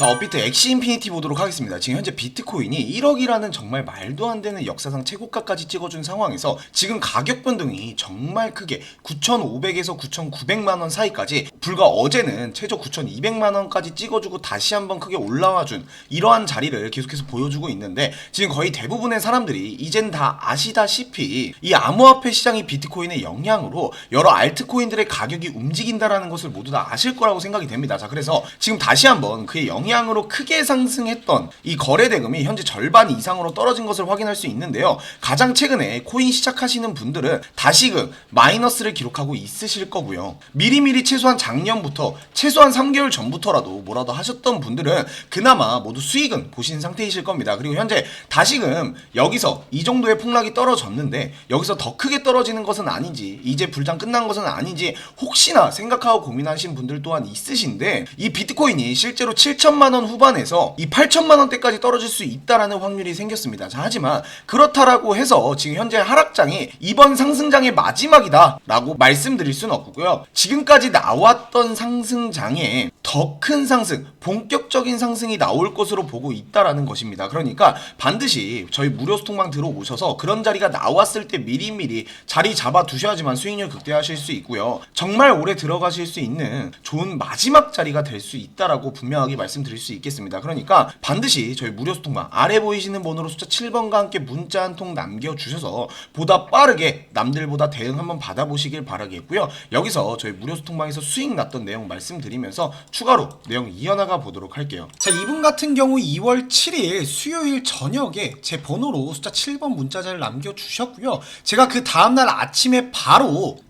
자, 업비트 엑시 인피니티 보도록 하겠습니다. 지금 현재 비트코인이 1억이라는 정말 말도 안 되는 역사상 최고가까지 찍어준 상황에서 지금 가격 변동이 정말 크게 9,500에서 9,900만 원 사이까지 불과 어제는 최저 9,200만 원까지 찍어주고 다시 한번 크게 올라와준 이러한 자리를 계속해서 보여주고 있는데 지금 거의 대부분의 사람들이 이젠 다 아시다시피 이 암호화폐 시장이 비트코인의 영향으로 여러 알트코인들의 가격이 움직인다라는 것을 모두 다 아실 거라고 생각이 됩니다. 자, 그래서 지금 다시 한번 그의 영향 으로 크게 상승했던 이 거래 대금이 현재 절반 이상으로 떨어진 것을 확인할 수 있는데요. 가장 최근에 코인 시작하시는 분들은 다시금 마이너스를 기록하고 있으실 거고요. 미리미리 최소한 작년부터 최소한 3개월 전부터라도 뭐라도 하셨던 분들은 그나마 모두 수익은 보신 상태이실 겁니다. 그리고 현재 다시금 여기서 이 정도의 폭락이 떨어졌는데 여기서 더 크게 떨어지는 것은 아닌지 이제 불장 끝난 것은 아닌지 혹시나 생각하고 고민하신 분들 또한 있으신데 이 비트코인이 실제로 7천만 원 후반에서 이 8천만 원대까지 떨어질 수 있다라는 확률이 생겼습니다. 자, 하지만 그렇다라고 해서 지금 현재 하락장이 이번 상승장의 마지막이다라고 말씀드릴 수는 없고요. 지금까지 나왔던 상승장에 더 큰 상승, 본격적인 상승이 나올 것으로 보고 있다라는 것입니다. 그러니까 반드시 저희 무료 소통방 들어오셔서 그런 자리가 나왔을 때 미리미리 자리 잡아 두셔야지만 수익률 극대화하실 수 있고요. 정말 오래 들어가실 수 있는 좋은 마지막 자리가 될 수 있다라고 분명하게 말씀 드릴 수 있겠습니다. 그러니까 반드시 저희 무료 소통방 아래 보이시는 번호로 숫자 7번과 함께 문자 한 통 남겨주셔서 보다 빠르게 남들보다 대응 한번 받아보시길 바라겠고요. 여기서 저희 무료 소통방에서 수익 났던 내용 말씀드리면서 추가로 내용 이어나가 보도록 할게요. 자, 이분 같은 경우 2월 7일 수요일 저녁에 제 번호로 숫자 7번 문자자를 남겨주셨고요. 제가 그 다음날 아침에 바로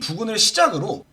부근을 시작으로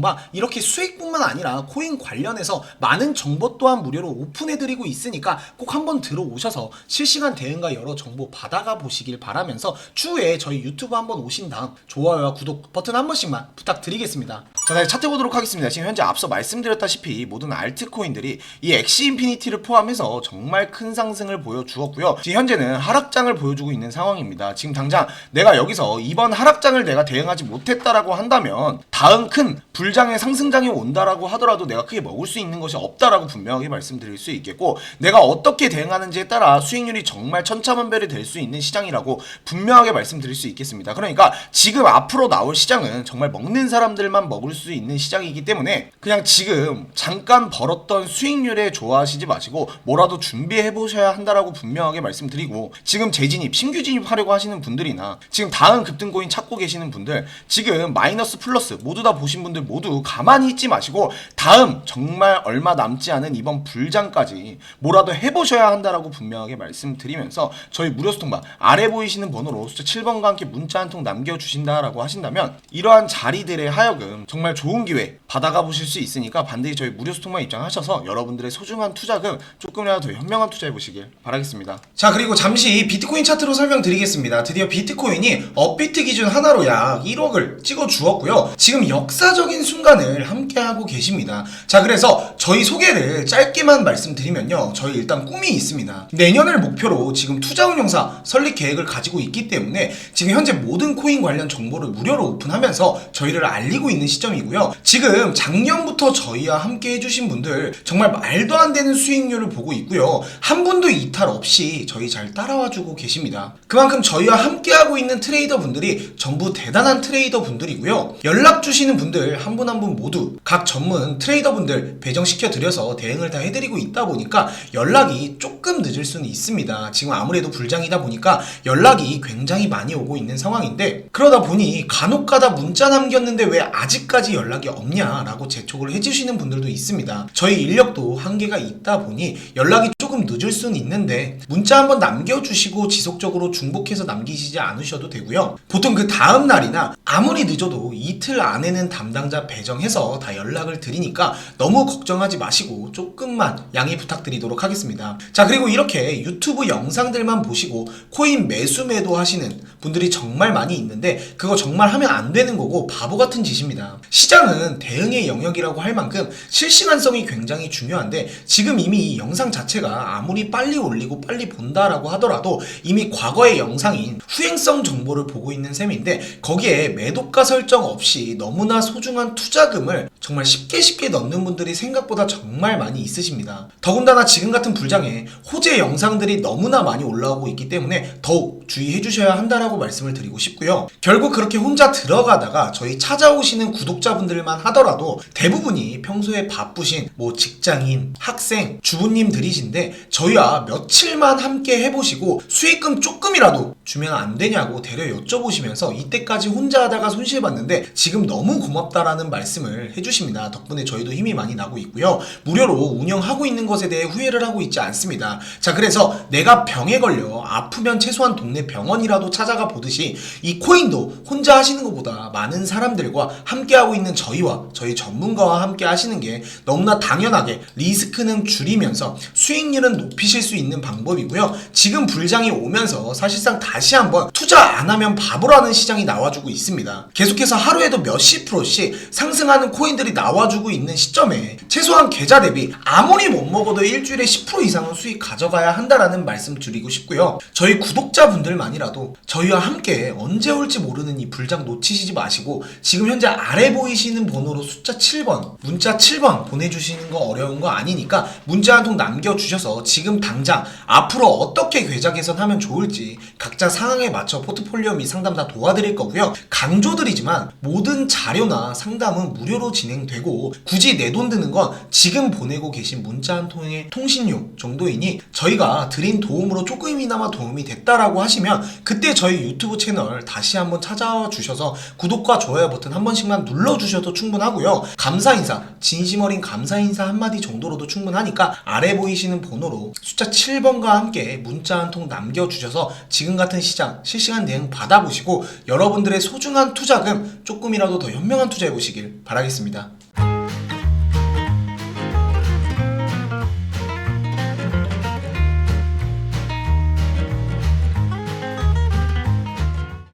방 이렇게 수익뿐만 아니라 코인 관련해서 많은 정보 또한 무료로 오픈해드리고 있으니까 꼭 한번 들어오셔서 실시간 대응과 여러 정보 받아가 보시길 바라면서 추후에 저희 유튜브 한번 오신 다음 좋아요와 구독 버튼 한 번씩만 부탁드리겠습니다. 자, 다시 차트 보도록 하겠습니다. 지금 현재 앞서 말씀드렸다시피 모든 알트코인들이 이 엑시 인피니티를 포함해서 정말 큰 상승을 보여주었고요. 지금 현재는 하락장을 보여주고 있는 상황입니다. 지금 당장 내가 여기서 이번 하락장을 내가 대응하지 못했다라고 한다면 다음 큰 불 장의 상승장이 온다라고 하더라도 내가 크게 먹을 수 있는 것이 없다라고 분명하게 말씀드릴 수 있겠고 내가 어떻게 대응하는지에 따라 수익률이 정말 천차만별이 될 수 있는 시장이라고 분명하게 말씀드릴 수 있겠습니다. 그러니까 지금 앞으로 나올 시장은 정말 먹는 사람들만 먹을 수 있는 시장이기 때문에 그냥 지금 잠깐 벌었던 수익률에 좋아하시지 마시고 뭐라도 준비해 보셔야 한다라고 분명하게 말씀드리고 지금 재진입, 신규 진입하려고 하시는 분들이나 지금 다음 급등코인 찾고 계시는 분들 지금 마이너스 플러스 모두 다 보신 분들 모두 가만히 있지 마시고 다음 정말 얼마 남지 않은 이번 불장까지 뭐라도 해보셔야 한다라고 분명하게 말씀드리면서 저희 무료 소통방 아래 보이시는 번호로 숫자 7번과 함께 문자 한 통 남겨주신다라고 하신다면 이러한 자리들에 하여금 정말 좋은 기회 받아가 보실 수 있으니까 반드시 저희 무료 소통방 입장하셔서 여러분들의 소중한 투자금 조금이라도 더 현명한 투자해 보시길 바라겠습니다. 자 그리고 잠시 비트코인 차트로 설명드리겠습니다. 드디어 비트코인이 업비트 기준 하나로 약 1억을 찍어 주었고요. 지금 역사적인 순간을 함께하고 계십니다. 자 그래서 저희 소개를 짧게만 말씀드리면요. 저희 일단 꿈이 있습니다. 내년을 목표로 지금 투자 운용사 설립 계획을 가지고 있기 때문에 지금 현재 모든 코인 관련 정보를 무료로 오픈하면서 저희를 알리고 있는 시점이고요. 지금 작년부터 저희와 함께 해주신 분들 정말 말도 안 되는 수익률을 보고 있고요. 한 분도 이탈 없이 저희 잘 따라와주고 계십니다. 그만큼 저희와 함께하고 있는 트레이더 분들이 전부 대단한 트레이더 분들이고요. 연락 주시는 분들 한분 한 분 모두 각 전문 트레이더 분들 배정시켜 드려서 대응을 다 해드리고 있다 보니까 연락이 조금 늦을 수는 있습니다. 지금 아무래도 불장이다 보니까 연락이 굉장히 많이 오고 있는 상황인데 그러다 보니 간혹가다 문자 남겼는데 왜 아직까지 연락이 없냐라고 재촉을 해주시는 분들도 있습니다. 저희 인력도 한계가 있다 보니 연락이 조금 늦을 수는 있는데 문자 한번 남겨주시고 지속적으로 중복해서 남기시지 않으셔도 되고요. 보통 그 다음 날이나 아무리 늦어도 이틀 안에는 담당자 배정해서 다 연락을 드리니까 너무 걱정하지 마시고 조금만 양해 부탁드리도록 하겠습니다. 자 그리고 이렇게 유튜브 영상들만 보시고 코인 매수 매도 하시는 분들이 정말 많이 있는데 그거 정말 하면 안 되는 거고 바보 같은 짓입니다. 시장은 대응의 영역이라고 할 만큼 실시간성이 굉장히 중요한데 지금 이미 이 영상 자체가 아무리 빨리 올리고 빨리 본다라고 하더라도 이미 과거의 영상인 후행성 정보를 보고 있는 셈인데 거기에 매도가 설정 없이 너무나 소중한 투자금을 정말 쉽게 쉽게 넣는 분들이 생각보다 정말 많이 있으십니다. 더군다나 지금 같은 불장에 호재 영상들이 너무나 많이 올라오고 있기 때문에 더욱 주의해 주셔야 한다라고 말씀을 드리고 싶고요. 결국 그렇게 혼자 들어가다가 저희 찾아오시는 구독자분들만 하더라도 대부분이 평소에 바쁘신 뭐 직장인, 학생, 주부님들이신데 저희와 며칠만 함께 해보시고 수익금 조금이라도 주면 안 되냐고 대려 여쭤보시면서 이때까지 혼자 하다가 손실봤는데 지금 너무 고맙다라는 말씀을 해주십니다. 덕분에 저희도 힘이 많이 나고 있고요. 무료로 운영하고 있는 것에 대해 후회를 하고 있지 않습니다. 자, 그래서 내가 병에 걸려 아프면 최소한 동네 병원이라도 찾아가 보듯이 이 코인도 혼자 하시는 것보다 많은 사람들과 함께하고 있는 저희와 저희 전문가와 함께 하시는 게 너무나 당연하게 리스크는 줄이면서 수익률은 높이실 수 있는 방법이고요. 지금 불장이 오면서 사실상 다시 한번 투자 안 하면 바보라는 시장이 나와주고 있습니다. 계속해서 하루에도 몇 10%씩 상승하는 코인들이 나와주고 있는 시점에 최소한 계좌 대비 아무리 못 먹어도 일주일에 10% 이상은 수익 가져가야 한다라는 말씀 드리고 싶고요. 저희 구독자분들만이라도 저희와 함께 언제 올지 모르는 이 불장 놓치시지 마시고 지금 현재 아래 보이시는 번호로 숫자 7번 문자 7번 보내주시는 거 어려운 거 아니니까 문자 한 통 남겨주셔서 지금 당장 앞으로 어떻게 계좌 개선하면 좋을지 각자 상황에 맞춰 포트폴리오 및 상담 다 도와드릴 거고요. 강조드리지만 모든 자료나 상담은 무료로 진행되고 굳이 내 돈 드는 건 지금 보내고 계신 문자 한 통의 통신료 정도이니 저희가 드린 도움으로 조금이나마 도움이 됐다라고 하시면 그때 저희 유튜브 채널 다시 한번 찾아와 주셔서 구독과 좋아요 버튼 한 번씩만 눌러주셔도 충분하고요. 감사 인사, 진심 어린 감사 인사 한마디 정도로도 충분하니까 아래 보이시는 번호로 숫자 7번과 함께 문자 한 통 남겨주셔서 지금 같은 시장 실시간 대응 받아보시고 여러분들의 소중한 투자금 조금이라도 더 현명한 투자해 보시길 바라겠습니다.